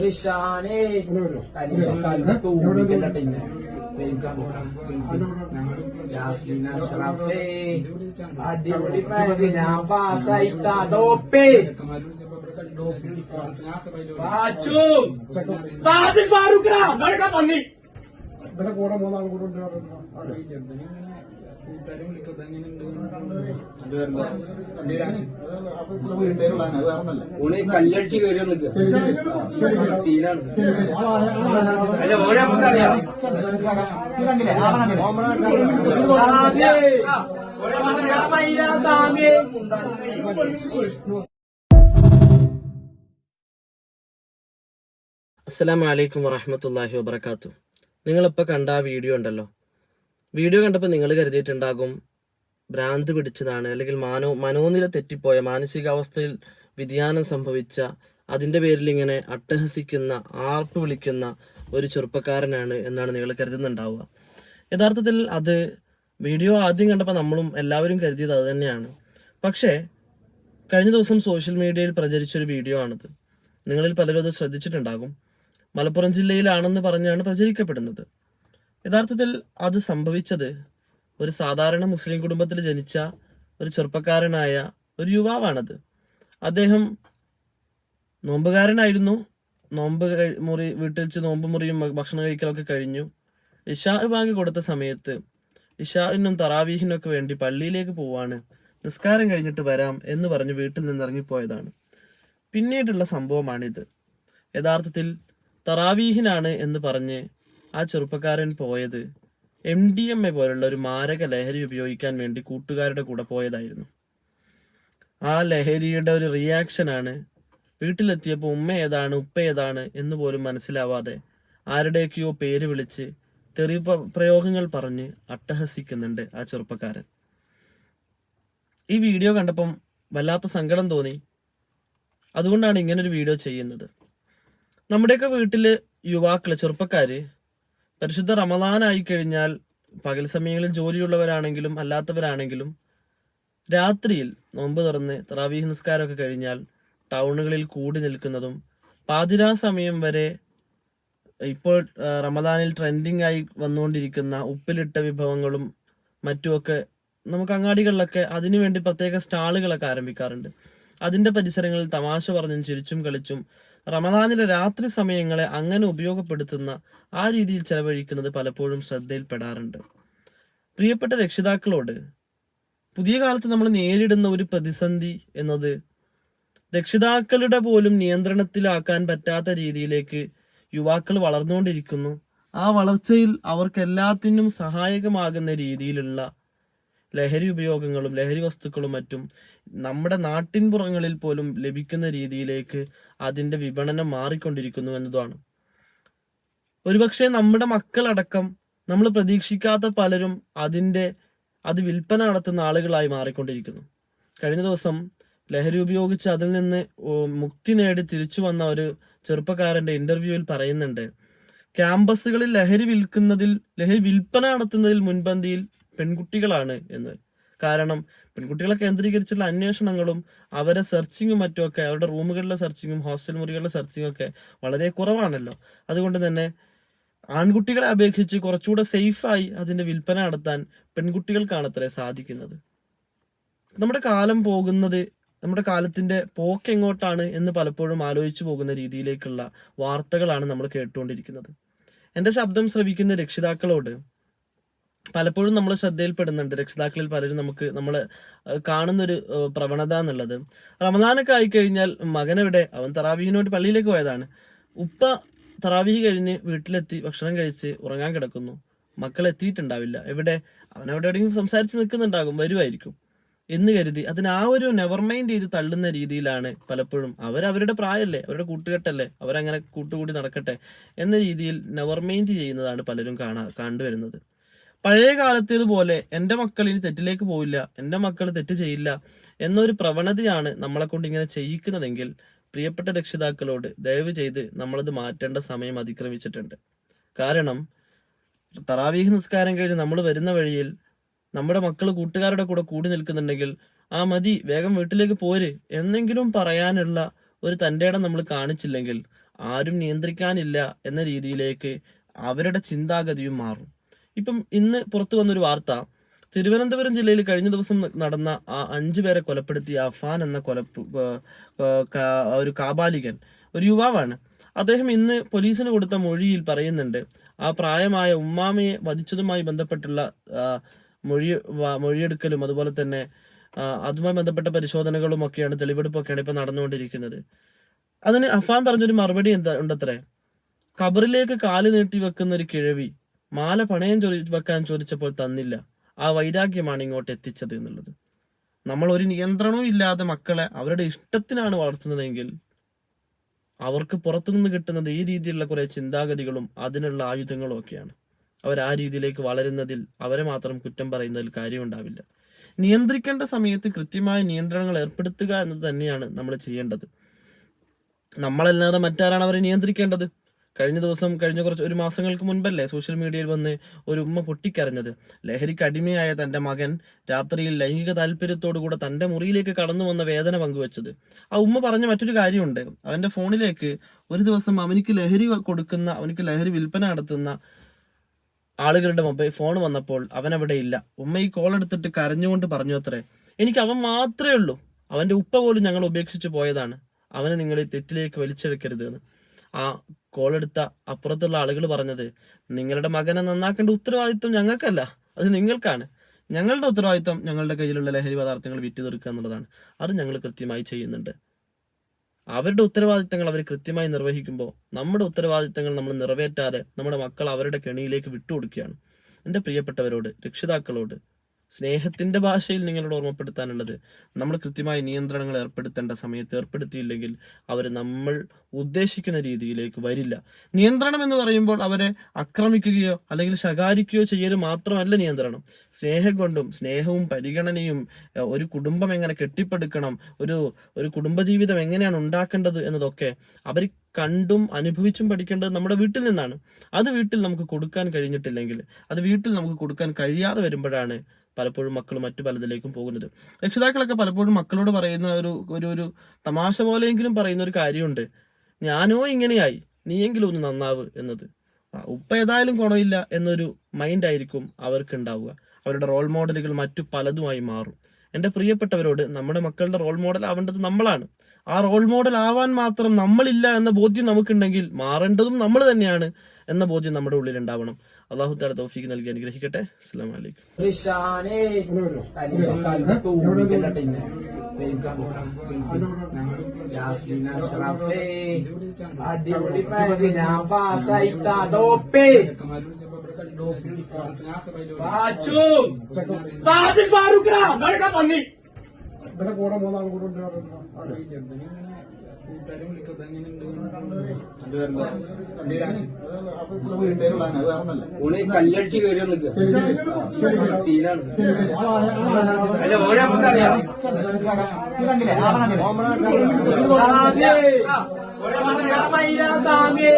റിഷാനെ അഷ്റഫേ അടിപൊളി ഞാൻ പാസ്സായിട്ടാ ഡോപ്പേ പന്നി ഇവിടെ കൂടെ മൂന്നാൾ കൂടെ ഉണ്ട്. ഓൾ കല്ലടിച്ച് കയറി നിൽക്കുക തീരാണ്. അല്ല ഓരോ നമുക്കറിയാം. വറഹമത്തല്ലാഹി വബർക്കാത്തു നിങ്ങളിപ്പോൾ കണ്ട ആ വീഡിയോ ഉണ്ടല്ലോ. വീഡിയോ കണ്ടപ്പോൾ നിങ്ങൾ കരുതിയിട്ടുണ്ടാകും ഭ്രാന്ത് പിടിച്ചതാണ് അല്ലെങ്കിൽ മാനോ മനോനില തെറ്റിപ്പോയ മാനസികാവസ്ഥയിൽ വ്യതിയാനം സംഭവിച്ച അതിന്റെ പേരിൽ ഇങ്ങനെ അട്ടഹസിക്കുന്ന ആർപ്പ് വിളിക്കുന്ന ഒരു ചെറുപ്പക്കാരനാണ് എന്നാണ് നിങ്ങൾ കരുതുന്നുണ്ടാവുക. യഥാർത്ഥത്തിൽ അത് വീഡിയോ ആദ്യം കണ്ടപ്പോൾ നമ്മളും എല്ലാവരും കരുതിയത് അത് തന്നെയാണ്. പക്ഷേ കഴിഞ്ഞ ദിവസം സോഷ്യൽ മീഡിയയിൽ പ്രചരിച്ചൊരു വീഡിയോ ആണിത്. നിങ്ങളിൽ പലരും അത് ശ്രദ്ധിച്ചിട്ടുണ്ടാകും. മലപ്പുറം ജില്ലയിലാണെന്ന് പറഞ്ഞാണ് പ്രചരിക്കപ്പെടുന്നത്. യഥാർത്ഥത്തിൽ അത് സംഭവിച്ചത് ഒരു സാധാരണ മുസ്ലിം കുടുംബത്തിൽ ജനിച്ച ഒരു ചെറുപ്പക്കാരനായ ഒരു യുവാവാണത്. അദ്ദേഹം നോമ്പുകാരനായിരുന്നു. നോമ്പ് മുറി വീട്ടിൽ വെച്ച് നോമ്പ് മുറിയും ഭക്ഷണം കഴിക്കലൊക്കെ കഴിഞ്ഞു. ഇഷാ ബാങ്ക് കൊടുത്ത സമയത്ത് ഇഷാഇനും തറാവീഹിനൊക്കെ വേണ്ടി പള്ളിയിലേക്ക് പോവാണ്. നിസ്കാരം കഴിഞ്ഞിട്ട് വരാം എന്ന് പറഞ്ഞ് വീട്ടിൽ നിന്ന് ഇറങ്ങിപ്പോയതാണ്. പിന്നീടുള്ള സംഭവമാണിത്. യഥാർത്ഥത്തിൽ തറാവീഹിനാണ് എന്ന് പറഞ്ഞ് ആ ചെറുപ്പക്കാരൻ പോയത് എം ഡി എം എ പോലുള്ള ഒരു മാരക ലഹരി ഉപയോഗിക്കാൻ വേണ്ടി കൂട്ടുകാരുടെ കൂടെ പോയതായിരുന്നു. ആ ലഹരിയുടെ ഒരു റിയാക്ഷനാണ് വീട്ടിലെത്തിയപ്പോൾ ഉമ്മ ഏതാണ് ഉപ്പ ഏതാണ് എന്ന് പോലും മനസ്സിലാവാതെ ആരുടെയൊക്കെയോ പേര് വിളിച്ച് തെറി പ്രയോഗങ്ങൾ പറഞ്ഞ് അട്ടഹസിക്കുന്നുണ്ട് ആ ചെറുപ്പക്കാരൻ. ഈ വീഡിയോ കണ്ടപ്പം വല്ലാത്ത സങ്കടം തോന്നി. അതുകൊണ്ടാണ് ഇങ്ങനൊരു വീഡിയോ ചെയ്യുന്നത്. നമ്മുടെയൊക്കെ വീട്ടിൽ യുവാക്കൾ ചെറുപ്പക്കാര് പരിശുദ്ധ റമദാനായി കഴിഞ്ഞാൽ പകൽ സമയങ്ങളിൽ ജോലിയുള്ളവരാണെങ്കിലും അല്ലാത്തവരാണെങ്കിലും രാത്രിയിൽ നോമ്പ് തുറന്ന് തറാവീഹ് നിസ്കാരമൊക്കെ കഴിഞ്ഞാൽ ടൗണുകളിൽ കൂടി നിൽക്കുന്നതും പാതിരാ സമയം വരെ ഇപ്പോൾ റമദാനിൽ ട്രെൻഡിങ് ആയി വന്നുകൊണ്ടിരിക്കുന്ന ഉപ്പിലിട്ട വിഭവങ്ങളും മറ്റുമൊക്കെ നമുക്ക് അങ്ങാടികളിലൊക്കെ അതിനുവേണ്ടി പ്രത്യേക സ്റ്റാളുകളൊക്കെ ആരംഭിക്കാറുണ്ട്. അതിന്റെ പരിസരങ്ങളിൽ തമാശ പറഞ്ഞും ചിരിച്ചും കളിച്ചും റമദാനിലെ രാത്രി സമയങ്ങളെ അങ്ങനെ ഉപയോഗപ്പെടുത്തുന്ന ആ രീതിയിൽ ചെലവഴിക്കുന്നത് പലപ്പോഴും ശ്രദ്ധയിൽപ്പെടാറുണ്ട്. പ്രിയപ്പെട്ട രക്ഷിതാക്കളോട് പുതിയ കാലത്ത് നമ്മൾ നേരിടുന്ന ഒരു പ്രതിസന്ധി എന്നത് രക്ഷിതാക്കളുടെ പോലും നിയന്ത്രണത്തിലാക്കാൻ പറ്റാത്ത രീതിയിലേക്ക് യുവാക്കൾ വളർന്നുകൊണ്ടിരിക്കുന്നു. ആ വളർച്ചയിൽ അവർക്ക് എല്ലാത്തിനും സഹായകമാകുന്ന രീതിയിലുള്ള ലഹരി ഉപയോഗങ്ങളും ലഹരി വസ്തുക്കളും മറ്റും നമ്മുടെ നാട്ടിൻപുറങ്ങളിൽ പോലും ലഭിക്കുന്ന രീതിയിലേക്ക് അതിന്റെ വിപണനം മാറിക്കൊണ്ടിരിക്കുന്നു എന്നതാണ് ഒരുപക്ഷെ നമ്മുടെ മക്കളടക്കം നമ്മൾ പ്രതീക്ഷിക്കാത്ത പലരും അതിന്റെ അത് വിൽപ്പന നടത്തുന്ന ആളുകളായി മാറിക്കൊണ്ടിരിക്കുന്നു. കഴിഞ്ഞ ദിവസം ലഹരി ഉപയോഗിച്ച് അതിൽ നിന്ന് മുക്തി നേടി തിരിച്ചു വന്ന ഒരു ചെറുപ്പക്കാരന്റെ ഇന്റർവ്യൂവിൽ പറയുന്നുണ്ട് ക്യാമ്പസുകളിൽ ലഹരി വിൽക്കുന്നതിൽ ലഹരി വിൽപ്പന നടത്തുന്നതിൽ മുൻപന്തിയിൽ പെൺകുട്ടികളാണ് എന്ന്. കാരണം പെൺകുട്ടികളെ കേന്ദ്രീകരിച്ചുള്ള അന്വേഷണങ്ങളും അവരെ സെർച്ചിങ്ങും മറ്റുമൊക്കെ അവരുടെ റൂമുകളിലെ സെർച്ചിങ്ങും ഹോസ്റ്റൽ മുറികളിലെ സെർച്ചിങ്ങും ഒക്കെ വളരെ കുറവാണല്ലോ. അതുകൊണ്ട് തന്നെ ആൺകുട്ടികളെ അപേക്ഷിച്ച് കുറച്ചുകൂടെ സേഫായി അതിന്റെ വിൽപ്പന നടത്താൻ പെൺകുട്ടികൾക്കാണ് അത്രേ സാധിക്കുന്നത്. നമ്മുടെ കാലം പോകുന്നത് നമ്മുടെ കാലത്തിന്റെ പോക്ക് എങ്ങോട്ടാണ് എന്ന് പലപ്പോഴും ആലോചിച്ചു പോകുന്ന രീതിയിലേക്കുള്ള വാർത്തകളാണ് നമ്മൾ കേട്ടുകൊണ്ടിരിക്കുന്നത്. എന്റെ ശബ്ദം ശ്രവിക്കുന്ന രക്ഷിതാക്കളോട് പലപ്പോഴും നമ്മൾ ശ്രദ്ധയിൽപ്പെടുന്നുണ്ട്. രക്ഷിതാക്കളിൽ പലരും നമുക്ക് നമ്മൾ കാണുന്നൊരു പ്രവണത എന്നുള്ളത്. റമദാനൊക്കെ ആയിക്കഴിഞ്ഞാൽ മകനെവിടെ? അവൻ തറാവീഹിന് പള്ളിയിലേക്ക് പോയതാണ്. ഉപ്പ തറാവീഹ് കഴിഞ്ഞ് വീട്ടിലെത്തി ഭക്ഷണം കഴിച്ച് ഉറങ്ങാൻ കിടക്കുന്നു. മക്കൾ എത്തിയിട്ടുണ്ടാവില്ല. എവിടെ? അവൻ അവിടെ എവിടെയെങ്കിലും സംസാരിച്ച് നിൽക്കുന്നുണ്ടാകും. വരുമായിരിക്കും. എന്ന് കരുതി. അതിന് ആ ഒരു നെവർ മൈൻഡ് ചെയ്ത് തള്ളുന്ന രീതിയിലാണ് പലപ്പോഴും അവർ അവരുടെ പ്രായമല്ലേ? അവരുടെ കൂട്ടുകെട്ടല്ലേ? അവരങ്ങനെ കൂട്ടുകൂടി നടക്കട്ടെ എന്ന രീതിയിൽ നെവർ മൈൻഡ് ചെയ്യുന്നതാണ് പലരും കാണാ കണ്ടുവരുന്നത്. പഴയ കാലത്തേതുപോലെ എന്റെ മക്കൾ ഇനി തെറ്റിലേക്ക് പോയില്ല എന്റെ മക്കൾ തെറ്റ് ചെയ്യില്ല എന്നൊരു പ്രവണതയാണ് നമ്മളെ കൊണ്ട് ഇങ്ങനെ ചെയ്യിക്കുന്നതെങ്കിൽ പ്രിയപ്പെട്ട രക്ഷിതാക്കളോട് ദയവ് ചെയ്ത് നമ്മളത് മാറ്റേണ്ട സമയം അതിക്രമിച്ചിട്ടുണ്ട്. കാരണം തറാവീഹ് നിസ്കാരം കഴിഞ്ഞ് നമ്മൾ വരുന്ന വഴിയിൽ നമ്മുടെ മക്കൾ കൂട്ടുകാരുടെ കൂടെ കൂടി നിൽക്കുന്നുണ്ടെങ്കിൽ ആ മതി വേഗം വീട്ടിലേക്ക് പോര് എന്നെങ്കിലും പറയാനുള്ള ഒരു തന്റെ ഇടം നമ്മൾ കാണിച്ചില്ലെങ്കിൽ ആരും നിയന്ത്രിക്കാനില്ല എന്ന രീതിയിലേക്ക് അവരുടെ ചിന്താഗതിയും മാറും. ഇപ്പം ഇന്ന് പുറത്തു വന്നൊരു വാർത്ത. തിരുവനന്തപുരം ജില്ലയിൽ കഴിഞ്ഞ ദിവസം നടന്ന ആ അഞ്ചു പേരെ കൊലപ്പെടുത്തിയ അഫാൻ എന്ന കൊല ഒരു കാബാലികൻ ഒരു യുവാവാണ്. അദ്ദേഹം ഇന്ന് പോലീസിന് കൊടുത്ത മൊഴിയിൽ പറയുന്നുണ്ട് ആ പ്രായമായ ഉമ്മാമയെ വധിച്ചതുമായി ബന്ധപ്പെട്ടുള്ള മൊഴി മൊഴിയെടുക്കലും അതുപോലെ തന്നെ അതുമായി ബന്ധപ്പെട്ട പരിശോധനകളും ഒക്കെയാണ് തെളിവെടുപ്പൊക്കെയാണ് ഇപ്പൊ നടന്നുകൊണ്ടിരിക്കുന്നത്. അതിന് അഫാൻ പറഞ്ഞൊരു മറുപടി എന്താ ഉണ്ടത്രേ? കബറിലേക്ക് കാൽ നീട്ടി വെക്കുന്ന ഒരു കിഴവി മാല പണയം ചോദി വെക്കാൻ ചോദിച്ചപ്പോൾ തന്നില്ല. ആ വൈരാഗ്യമാണ് ഇങ്ങോട്ട് എത്തിച്ചത് എന്നുള്ളത്. നമ്മൾ ഒരു നിയന്ത്രണവും ഇല്ലാതെ മക്കളെ അവരുടെ ഇഷ്ടത്തിനാണ് വളർത്തുന്നതെങ്കിൽ അവർക്ക് പുറത്തുനിന്ന് കിട്ടുന്നത് ഈ രീതിയിലുള്ള കുറേ ചിന്താഗതികളും അതിനുള്ള ആയുധങ്ങളും ഒക്കെയാണ്. അവർ ആ രീതിയിലേക്ക് വളരുന്നതിൽ അവരെ മാത്രം കുറ്റം പറയുന്നതിൽ കാര്യമുണ്ടാവില്ല. നിയന്ത്രിക്കേണ്ട സമയത്ത് കൃത്യമായ നിയന്ത്രണങ്ങൾ ഏർപ്പെടുത്തുക എന്നത് തന്നെയാണ് നമ്മൾ ചെയ്യേണ്ടത്. നമ്മളല്ലാതെ മറ്റാരാണ് അവരെ നിയന്ത്രിക്കേണ്ടത്? കഴിഞ്ഞ ദിവസം കഴിഞ്ഞ കുറച്ച് ഒരു മാസങ്ങൾക്ക് മുൻപല്ലേ സോഷ്യൽ മീഡിയയിൽ വന്ന് ഒരു ഉമ്മ പൊട്ടിക്കരഞ്ഞത്. ലഹരിക്ക് അടിമയായ തന്റെ മകൻ രാത്രിയിൽ ലൈംഗിക താല്പര്യത്തോടു കൂടെ തന്റെ മുറിയിലേക്ക് കടന്നു വന്ന വേദന പങ്കുവച്ചത്. ആ ഉമ്മ പറഞ്ഞ മറ്റൊരു കാര്യമുണ്ട്. അവന്റെ ഫോണിലേക്ക് ഒരു ദിവസം അവനിക്ക് ലഹരി കൊടുക്കുന്ന അവനിക്ക് ലഹരി വിൽപ്പന നടത്തുന്ന ആളുകളുടെ മൊബൈൽ ഫോൺ വന്നപ്പോൾ അവൻ അവിടെ ഇല്ല. ഉമ്മ ഈ കോൾ എടുത്തിട്ട് കരഞ്ഞുകൊണ്ട് പറഞ്ഞു അത്രേ. എനിക്ക് അവൻ മാത്രമേ ഉള്ളൂ. അവന്റെ ഉപ്പ പോലും ഞങ്ങൾ ഉപേക്ഷിച്ച് പോയതാണ്. അവനെ നിങ്ങൾ ഈ തെറ്റിലേക്ക് വലിച്ചെടുക്കരുത് എന്ന്. ആ കോൾ എടുത്ത അപ്പുറത്തുള്ള ആളുകൾ പറഞ്ഞത് നിങ്ങളുടെ മകനെ നന്നാക്കേണ്ട ഉത്തരവാദിത്വം ഞങ്ങൾക്കല്ല അത് നിങ്ങൾക്കാണ്. ഞങ്ങളുടെ ഉത്തരവാദിത്വം ഞങ്ങളുടെ കയ്യിലുള്ള ലഹരി പദാർത്ഥങ്ങൾ വിറ്റ് തീർക്കുക എന്നുള്ളതാണ്. അത് ഞങ്ങൾ കൃത്യമായി ചെയ്യുന്നുണ്ട്. അവരുടെ ഉത്തരവാദിത്തങ്ങൾ അവർ കൃത്യമായി നിർവഹിക്കുമ്പോൾ നമ്മുടെ ഉത്തരവാദിത്തങ്ങൾ നമ്മൾ നിറവേറ്റാതെ നമ്മുടെ മക്കൾ അവരുടെ കെണിയിലേക്ക് വിട്ടുകൊടുക്കുകയാണ്. എന്റെ പ്രിയപ്പെട്ടവരോട് രക്ഷിതാക്കളോട് സ്നേഹത്തിന്റെ ഭാഷയിൽ നിങ്ങളോട് ഓർമ്മപ്പെടുത്താനുള്ളത്. നമ്മൾ കൃത്യമായി നിയന്ത്രണങ്ങൾ ഏർപ്പെടുത്തേണ്ട സമയത്ത് ഏർപ്പെടുത്തിയില്ലെങ്കിൽ അവർ നമ്മൾ ഉദ്ദേശിക്കുന്ന രീതിയിലേക്ക് വരില്ല. നിയന്ത്രണം എന്ന് പറയുമ്പോൾ അവരെ ആക്രമിക്കുകയോ അല്ലെങ്കിൽ ശകാരിക്കുകയോ ചെയ്യൽ മാത്രമല്ല നിയന്ത്രണം. സ്നേഹം കൊണ്ടും സ്നേഹവും പരിഗണനയും ഒരു കുടുംബം എങ്ങനെ കെട്ടിപ്പടുക്കണം ഒരു ഒരു കുടുംബജീവിതം എങ്ങനെയാണ് ഉണ്ടാക്കേണ്ടത് എന്നതൊക്കെ അവർ കണ്ടും അനുഭവിച്ചും പഠിക്കേണ്ടത് നമ്മുടെ വീട്ടിൽ നിന്നാണ്. അത് വീട്ടിൽ നമുക്ക് കൊടുക്കാൻ കഴിഞ്ഞിട്ടില്ലെങ്കിൽ അത് വീട്ടിൽ നമുക്ക് കൊടുക്കാൻ കഴിയാതെ വരുമ്പോഴാണ് പലപ്പോഴും മക്കൾ മറ്റു പലതിലേക്കും പോകുന്നത്. രക്ഷിതാക്കളൊക്കെ പലപ്പോഴും മക്കളോട് പറയുന്ന ഒരു ഒരു ഒരു തമാശ പോലെയെങ്കിലും പറയുന്ന ഒരു കാര്യമുണ്ട്. ഞാനോ ഇങ്ങനെയായി. നീയെങ്കിലും ഒന്ന് നന്നാവ് എന്നത്. ഉപ്പ ഏതായാലും ഗുണമില്ല എന്നൊരു മൈൻഡ് ആയിരിക്കും അവർക്ക് ഉണ്ടാവുക അവരുടെ റോൾ മോഡലുകൾ മറ്റു പലതുമായി മാറും. എന്റെ പ്രിയപ്പെട്ടവരോട് നമ്മുടെ മക്കളുടെ റോൾ മോഡൽ ആവേണ്ടത് നമ്മളാണ്. ആ റോൾ മോഡൽ ആവാൻ മാത്രം നമ്മളില്ല എന്ന ബോധ്യം നമുക്കുണ്ടെങ്കിൽ മാറേണ്ടതും നമ്മൾ തന്നെയാണ്. എന്ന ബോധ്യം നമ്മുടെ ഉള്ളിൽ ഉണ്ടാവണം അള്ളാഹു താല തൗഫീക്ക് നൽകി അനുഗ്രഹിക്കട്ടെ അസ്സാം വലൈക്കും ഇവിടെ കൂടെ മൂന്നാൾ കൂടെ ഉണ്ട് ഓൾ കല്ലടിച്ച് കയറി നിൽക്കുക തീരാണ് അല്ല ഓരോ നമുക്കറിയാം. സാമ്യേ. സാമ്യേ.